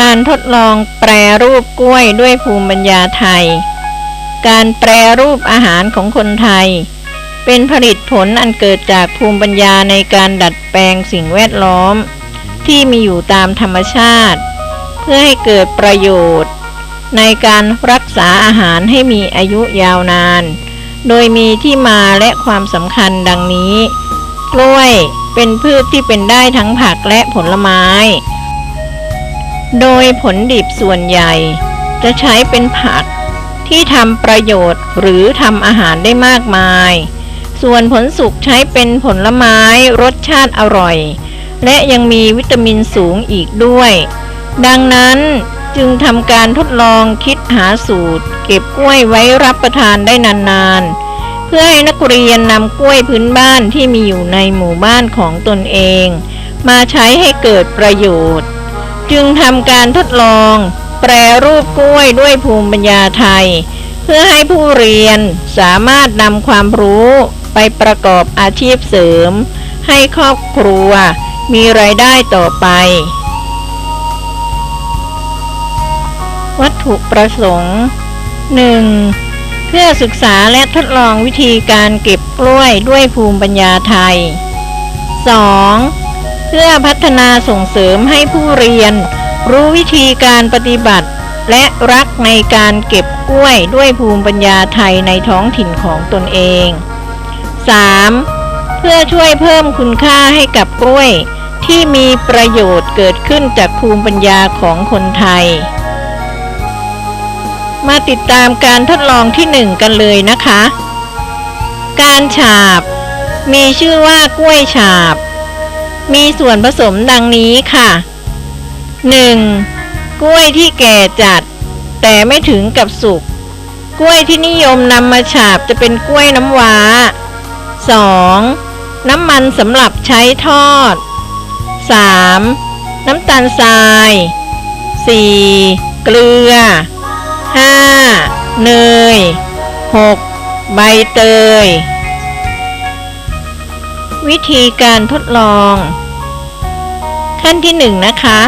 การทดลองแปรรูปกล้วยด้วยภูมิปัญญาไทย การแปรรูปอาหารของคนไทย เป็นผลิตผลอันเกิดจากภูมิปัญญาในการดัดแปลงสิ่งแวดล้อม ที่มีอยู่ตามธรรมชาติ เพื่อให้เกิดประโยชน์ ในการรักษาอาหารให้มีอายุยาวนาน โดยมีที่มาและความสำคัญดังนี้ กล้วยเป็นพืชที่เป็นได้ทั้งผักและผลไม้ โดยผลดิบส่วนใหญ่ จะใช้เป็นผักที่ทำประโยชน์หรือทำอาหารได้มากมาย ส่วนผลสุกใช้เป็นผลไม้รสชาติอร่อย และยังมีวิตามินสูงอีกด้วย ดังนั้นจึงทำการทดลองคิดหาสูตร เก็บกล้วยไว้รับประทานได้นานๆ เพื่อให้นักเรียนนำกล้วยพื้นบ้านที่มีอยู่ในหมู่บ้านของตนเอง มาใช้ให้เกิดประโยชน์ จึงทำการทดลอง แปรรูปกล้วยด้วยภูมิปัญญาไทย เพื่อให้ผู้เรียนสามารถนำความรู้ไปประกอบอาชีพเสริม ให้ครอบครัวมีรายได้ต่อไป วัตถุประสงค์ 1. เพื่อศึกษาและทดลองวิธีการเก็บกล้วยด้วยภูมิปัญญาไทย 2. เพื่อพัฒนาส่งเสริมให้ผู้เรียน รู้วิธีการปฏิบัติ และรักในการเก็บกล้วยด้วยภูมิปัญญาไทยในท้องถิ่นของตนเอง 3. เพื่อช่วยเพิ่มคุณค่าให้กับกล้วย ที่มีประโยชน์เกิดขึ้นจากภูมิปัญญาของคนไทย มาติดตามการทดลองที่หนึ่งกันเลยนะคะ การฉาบ มีชื่อว่ากล้วยฉาบ มีส่วนผสมดังนี้ค่ะ 1. กล้วยที่แก่จัด แต่ไม่ถึงกับสุก กล้วยที่นิยมนำมาฉาบจะเป็นกล้วยน้ำว้า 2. น้ำมันสำหรับใช้ทอด 3. น้ำตาลทราย 4. เกลือ 5. เนย 6. ใบเตย วิธีการทดลอง ขั้นที่หนึ่งนะคะ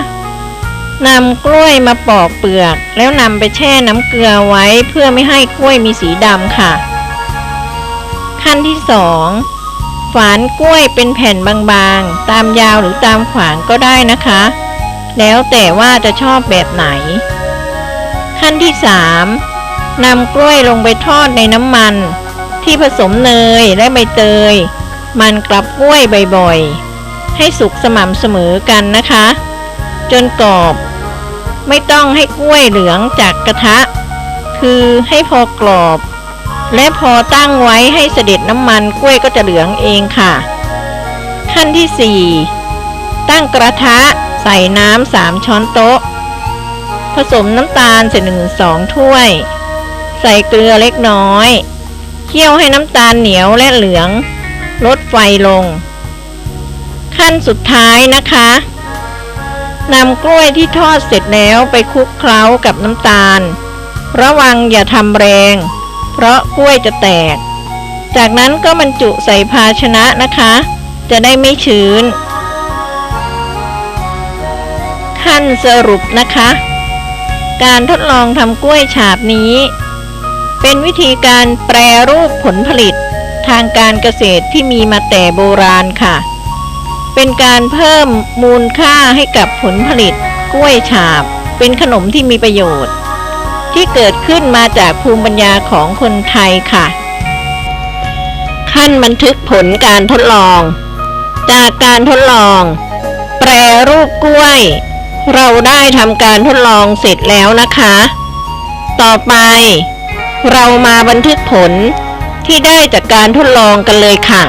นำกล้วยมาปอกเปลือก แล้วนำไปแช่น้ำเกลือไว้เพื่อไม่ให้กล้วยมีสีดำค่ะ ขั้นที่สองฝานกล้วยเป็นแผ่นบางๆ ตามยาวหรือตามขวางก็ได้นะคะ แล้วแต่ว่าจะชอบแบบไหน ขั้นที่สามนำกล้วยลงไปทอดในน้ำมัน ที่ผสมเนยและใบเตย มันกลับกล้วยบ่อยๆ ให้สุกสม่ำเสมอกันนะคะ จนกรอบ ไม่ต้องให้กล้วยเหลืองจากกระทะ คือให้พอกรอบ และพอตั้งไว้ให้เสด็จน้ำมันกล้วยก็จะเหลืองเองค่ะ ขั้นที่ 4 ตั้งกระทะใส่น้ำสามช้อนโต๊ะ ผสมน้ำตาลเศษหนึ่งสองถ้วย ใส่เกลือเล็กน้อย เคี่ยวให้น้ำตาลเหนียวและเหลือง ลดไฟลง ขั้นสุดท้ายนะคะนำกล้วยที่ทอดเสร็จแล้วไปคลุกเคล้ากับน้ำตาล ระวังอย่าทำแรง เพราะกล้วยจะแตก จากนั้นก็บรรจุใส่ภาชนะนะคะ จะได้ไม่ชื้น ขั้นสรุปนะคะ การทดลองทำกล้วยฉาบนี้ เป็นวิธีการแปรรูปผลผลิต ทางการเกษตรที่มีมาแต่โบราณค่ะ เป็นการเพิ่มมูลค่าให้กับผลผลิต กล้วยฉาบ เป็นขนมที่มีประโยชน์ ที่เกิดขึ้นมาจากภูมิปัญญาของคนไทยค่ะ ขั้นบันทึกผลการทดลอง จากการทดลอง แปรรูปกล้วย เราได้ทำการทดลองเสร็จแล้วนะคะ ต่อไป เรามาบันทึกผล ที่ได้จากการทดลองกันเลยค่ะ